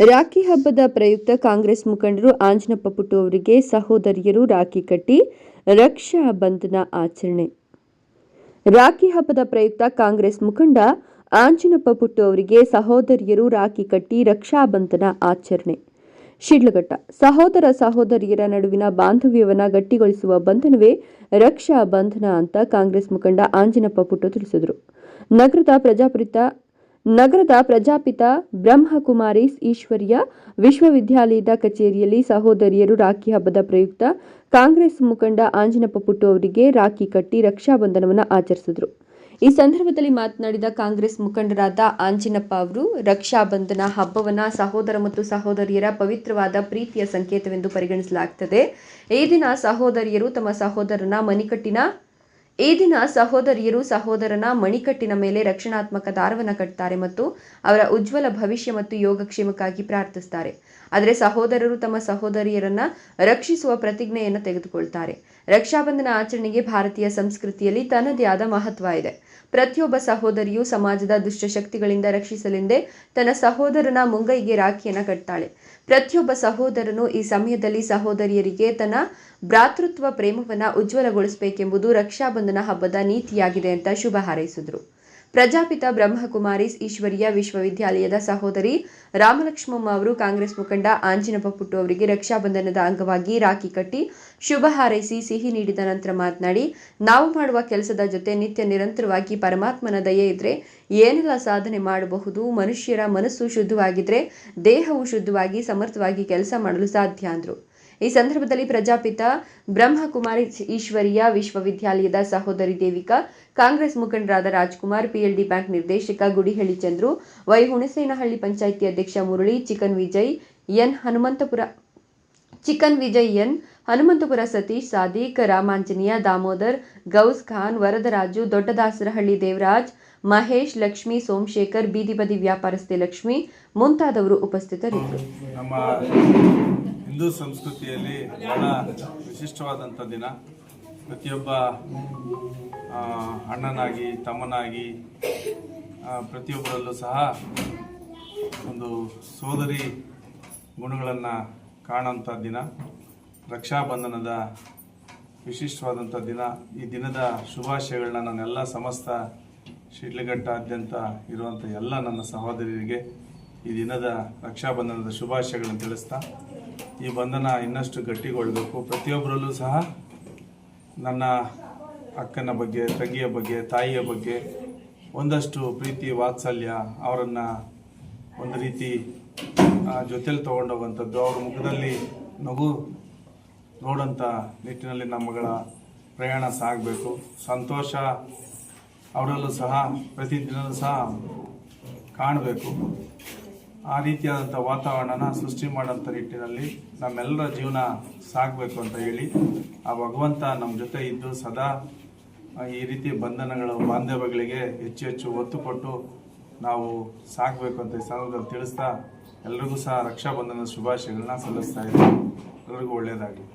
ರಾಖಿ ಹಬ್ಬದ ಪ್ರಯುಕ್ತ ಕಾಂಗ್ರೆಸ್ ಮುಖಂಡರು ಆಂಜನಪ್ಪ ಪುಟ್ಟು ಅವರಿಗೆ ಸಹೋದರಿಯರು ರಾಖಿ ಕಟ್ಟಿ ರಕ್ಷಾ ಬಂಧನ ಆಚರಣೆ. ರಾಖಿ ಹಬ್ಬದ ಪ್ರಯುಕ್ತ ಕಾಂಗ್ರೆಸ್ ಮುಖಂಡ ಆಂಜನಪ್ಪ ಪುಟ್ಟು ಅವರಿಗೆ ಸಹೋದರಿಯರು ರಾಖಿ ಕಟ್ಟಿ ರಕ್ಷಾ ಬಂಧನ ಆಚರಣೆ. ಶಿಡ್ಲಘಟ್ಟ, ಸಹೋದರ ಸಹೋದರಿಯರ ನಡುವಿನ ಬಾಂಧವ್ಯವನ್ನ ಗಟ್ಟಿಗೊಳಿಸುವ ಬಂಧನವೇ ರಕ್ಷಾ ಬಂಧನ ಅಂತ ಕಾಂಗ್ರೆಸ್ ಮುಖಂಡ ಆಂಜನಪ್ಪ ಪುಟ್ಟು ತಿಳಿಸಿದರು. ನಗರದ ಪ್ರಜಾಪಿತ ನಗರದ ಪ್ರಜಾಪಿತ ಬ್ರಹ್ಮಕುಮಾರೀಸ್ ಈಶ್ವರ್ಯ ವಿಶ್ವವಿದ್ಯಾಲಯದ ಕಚೇರಿಯಲ್ಲಿ ಸಹೋದರಿಯರು ರಾಖಿ ಹಬ್ಬದ ಪ್ರಯುಕ್ತ ಕಾಂಗ್ರೆಸ್ ಮುಖಂಡ ಆಂಜನಪ್ಪ ಪುಟ್ಟು ಅವರಿಗೆ ರಾಖಿ ಕಟ್ಟಿ ರಕ್ಷಾಬಂಧನವನ್ನು ಆಚರಿಸಿದರು. ಈ ಸಂದರ್ಭದಲ್ಲಿ ಮಾತನಾಡಿದ ಕಾಂಗ್ರೆಸ್ ಮುಖಂಡರಾದ ಆಂಜಿನಪ್ಪ ಅವರು ರಕ್ಷಾಬಂಧನ ಹಬ್ಬವನ್ನ ಸಹೋದರ ಮತ್ತು ಸಹೋದರಿಯರ ಪವಿತ್ರವಾದ ಪ್ರೀತಿಯ ಸಂಕೇತವೆಂದು ಪರಿಗಣಿಸಲಾಗುತ್ತದೆ ಈ ದಿನ ಸಹೋದರಿಯರು ತಮ್ಮ ಸಹೋದರನ ಮಣಿಕಟ್ಟಿನ ಈ ದಿನ ಸಹೋದರಿಯರು ಸಹೋದರನ ಮಣಿಕಟ್ಟಿನ ಮೇಲೆ ರಕ್ಷಣಾತ್ಮಕ ದಾರವನ್ನು ಕಟ್ತಾರೆ ಮತ್ತು ಅವರ ಉಜ್ವಲ ಭವಿಷ್ಯ ಮತ್ತು ಯೋಗಕ್ಷೇಮಕ್ಕಾಗಿ ಪ್ರಾರ್ಥಿಸ್ತಾರೆ. ಆದರೆ ಸಹೋದರರು ತಮ್ಮ ಸಹೋದರಿಯರನ್ನ ರಕ್ಷಿಸುವ ಪ್ರತಿಜ್ಞೆಯನ್ನು ತೆಗೆದುಕೊಳ್ತಾರೆ. ರಕ್ಷಾಬಂಧನ ಆಚರಣೆಗೆ ಭಾರತೀಯ ಸಂಸ್ಕೃತಿಯಲ್ಲಿ ತನ್ನದೇ ಆದ ಮಹತ್ವ ಇದೆ. ಪ್ರತಿಯೊಬ್ಬ ಸಹೋದರಿಯು ಸಮಾಜದ ದುಷ್ಟಶಕ್ತಿಗಳಿಂದ ರಕ್ಷಿಸಲೆಂದೇ ತನ್ನ ಸಹೋದರನ ಮುಂಗೈಗೆ ರಾಖಿಯನ್ನು ಕಟ್ತಾಳೆ. ಪ್ರತಿಯೊಬ್ಬ ಸಹೋದರನು ಈ ಸಮಯದಲ್ಲಿ ಸಹೋದರಿಯರಿಗೆ ತನ್ನ ಭ್ರಾತೃತ್ವ ಪ್ರೇಮವನ್ನು ಉಜ್ವಲಗೊಳಿಸಬೇಕೆಂಬುದು ರಕ್ಷಾಬಂಧನ ಹಬ್ಬದ ನೀತಿಯಾಗಿದೆ ಅಂತ ಶುಭ ಹಾರೈಸಿದರು. ಪ್ರಜಾಪಿತ ಬ್ರಹ್ಮಕುಮಾರೀಸ್ ಈಶ್ವರಿಯ ವಿಶ್ವವಿದ್ಯಾಲಯದ ಸಹೋದರಿ ರಾಮಲಕ್ಷ್ಮಮ್ಮ ಅವರು ಕಾಂಗ್ರೆಸ್ ಮುಖಂಡ ಆಂಜಿನಪ್ಪ ಪುಟ್ಟು ಅವರಿಗೆ ರಕ್ಷಾಬಂಧನದ ಅಂಗವಾಗಿ ರಾಖಿ ಕಟ್ಟಿ ಶುಭ ಹಾರೈಸಿ ಸಿಹಿ ನೀಡಿದ ನಂತರ ಮಾತನಾಡಿ, ನಾವು ಮಾಡುವ ಕೆಲಸದ ಜೊತೆ ನಿತ್ಯ ನಿರಂತರವಾಗಿ ಪರಮಾತ್ಮನ ದಯೆ ಇದ್ರೆ ಏನೆಲ್ಲ ಸಾಧನೆ ಮಾಡಬಹುದು? ಮನುಷ್ಯರ ಮನಸ್ಸು ಶುದ್ಧವಾಗಿದ್ರೆ, ದೇಹವು ಶುದ್ಧವಾಗಿ ಸಮರ್ಥವಾಗಿ ಕೆಲಸ ಮಾಡಲು ಸಾಧ್ಯ ಅಂದರು. ಈ ಸಂದರ್ಭದಲ್ಲಿ ಪ್ರಜಾಪಿತ ಬ್ರಹ್ಮಕುಮಾರಿ ಈಶ್ವರಿಯ ವಿಶ್ವವಿದ್ಯಾಲಯದ ಸಹೋದರಿ ದೇವಿಕಾ, ಕಾಂಗ್ರೆಸ್ ಮುಖಂಡರಾದ ರಾಜ್ಕುಮಾರ್, ಪಿಎಲ್ಡಿ ಬ್ಯಾಂಕ್ ನಿರ್ದೇಶಕ ಗುಡಿಹಳ್ಳಿ ಚಂದ್ರು ವೈ ಹುಣಸೇನಹಳ್ಳಿ ಪಂಚಾಯಿತಿ ಅಧ್ಯಕ್ಷ Murali, chicken Vijay N Hanumanthapura, chicken Vijay N Hanumanthapura Satish, Sadiq, Ramanjaneya, Damodar, Ghouse Khan, Varadaraju, Doddadasarahalli Devaraj, Mahesh, Lakshmi, Somashekar ಬೀದಿ ಬದಿ ವ್ಯಾಪಾರಸ್ಥೆ ಲಕ್ಷ್ಮಿ ಮುಂತಾದವರು ಉಪಸ್ಥಿತರಿದ್ದರು. ಹಿಂದೂ ಸಂಸ್ಕೃತಿಯಲ್ಲಿ ಬಹಳ ವಿಶಿಷ್ಟವಾದಂಥ ದಿನ. ಪ್ರತಿಯೊಬ್ಬ ಅಣ್ಣನಾಗಿ, ತಮ್ಮನಾಗಿ ಪ್ರತಿಯೊಬ್ಬರಲ್ಲೂ ಸಹ ಒಂದು ಸೋದರಿ ಗುಣಗಳನ್ನು ಕಾಣುವಂಥ ದಿನ. ರಕ್ಷಾಬಂಧನದ ವಿಶಿಷ್ಟವಾದಂಥ ದಿನ. ಈ ದಿನದ ಶುಭಾಶಯಗಳನ್ನ ನಾನೆಲ್ಲ ಸಮಸ್ತ ಶಿಡ್ಲಘಟ್ಟಾದ್ಯಂತ ಇರುವಂಥ ಎಲ್ಲ ನನ್ನ ಸಹೋದರಿಯರಿಗೆ ಈ ದಿನದ ರಕ್ಷಾಬಂಧನದ ಶುಭಾಶಯಗಳನ್ನು ತಿಳಿಸ್ತಾ, ಈ ಬಂಧನ ಇನ್ನಷ್ಟು ಗಟ್ಟಿಗೊಳ್ಳಬೇಕು ಪ್ರತಿಯೊಬ್ಬರಲ್ಲೂ ಸಹ ನನ್ನ ಅಕ್ಕನ ಬಗ್ಗೆ, ತಂಗಿಯ ಬಗ್ಗೆ, ತಾಯಿಯ ಬಗ್ಗೆ ಒಂದಷ್ಟು ಪ್ರೀತಿ, ವಾತ್ಸಲ್ಯ, ಅವರನ್ನು ಒಂದು ರೀತಿ ಜೊತೆಯಲ್ಲಿ ತೊಗೊಂಡೋಗುವಂಥದ್ದು ಅವ್ರ ಮುಖದಲ್ಲಿ ನಗು ನೋಡೋಂಥ ನಿಟ್ಟಿನಲ್ಲಿ ನಮ್ಮಗಳ ಪ್ರಯಾಣ ಸಾಗಬೇಕು. ಸಂತೋಷ ಅವರಲ್ಲೂ ಸಹ ಪ್ರತಿದಿನವೂ ಸಹ ಕಾಣಬೇಕು. ಆ ರೀತಿಯಾದಂಥ ವಾತಾವರಣನ ಸೃಷ್ಟಿ ಮಾಡೋಂಥ ನಿಟ್ಟಿನಲ್ಲಿ ನಮ್ಮೆಲ್ಲರ ಜೀವನ ಸಾಗಬೇಕು ಅಂತ ಹೇಳಿ ಆ ಭಗವಂತ ನಮ್ಮ ಜೊತೆ ಇದ್ದು ಸದಾ ಈ ರೀತಿ ಬಂಧನಗಳು, ಬಾಂಧವ್ಯಗಳಿಗೆ ಹೆಚ್ಚು ಹೆಚ್ಚು ಒತ್ತು ಕೊಟ್ಟು ನಾವು ಸಾಗಬೇಕು ಅಂತ ಈ ಸಂದರ್ಭದಲ್ಲಿ ತಿಳಿಸ್ತಾ ಎಲ್ರಿಗೂ ಸಹ ರಕ್ಷಾಬಂಧನದ ಶುಭಾಶಯಗಳನ್ನ ಸಲ್ಲಿಸ್ತಾ ಇದ್ದೀವಿ ಎಲ್ರಿಗೂ ಒಳ್ಳೆಯದಾಗಲಿ